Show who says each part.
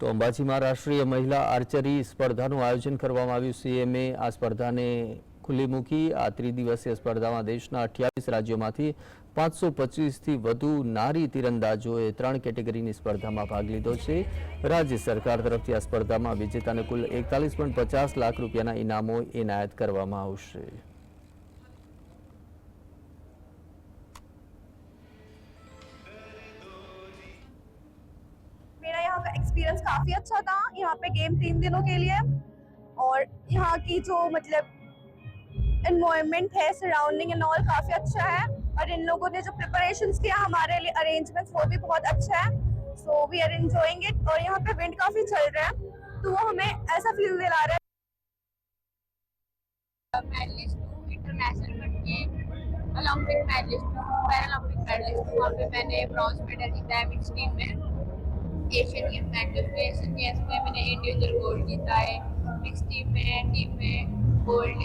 Speaker 1: તો અંબાજીમાં રાષ્ટ્રીય મહિલા આર્ચરી સ્પર્ધાનું આયોજન કરવામાં આવ્યું. સીએમએ આ સ્પર્ધાને ખુલ્લી મૂકી. આ ત્રિદિવસીય સ્પર્ધામાં દેશના અઠ્યાવીસ રાજ્યોમાંથી પાંચસો પચીસથી વધુ નારી તીરંદાજોએ ત્રણ કેટેગરીની સ્પર્ધામાં ભાગ લીધો છે. રાજ્ય સરકાર તરફથી આ સ્પર્ધામાં વિજેતાને કુલ એકતાલીસ લાખ રૂપિયાના ઇનામો એનાયત કરવામાં આવશે.
Speaker 2: का एक्सपीरियंस काफ़ी अच्छा था यहाँ पे गेम तीन दिनों के लिए। और यहाँ की जो मतलब इन्वायरमेंट है सराउंडिंग एंड ऑल काफ़ी अच्छा है। और इन लोगों ने जो प्रिपरेशन किया हमारे लिए अरेंजमेंट्स वो भी बहुत अच्छा है। So we are enjoying it और यहाँ पे विंड काफ़ी चल रहा है। तो वो हमें ऐसा फील दिला रहा है।
Speaker 3: ओलंपिक मेडलिस्ट हूँ पैरालंपिक मेडलिस्ट हूँ वहाँ पे मैंने ब्रॉन्ज मेडल जीता है मिक्स टीम में। एशियन गेम मेडल में मैंने इंडिविजुअल गोल्ड जीता है मिक्स टीम में टीम में गोल्ड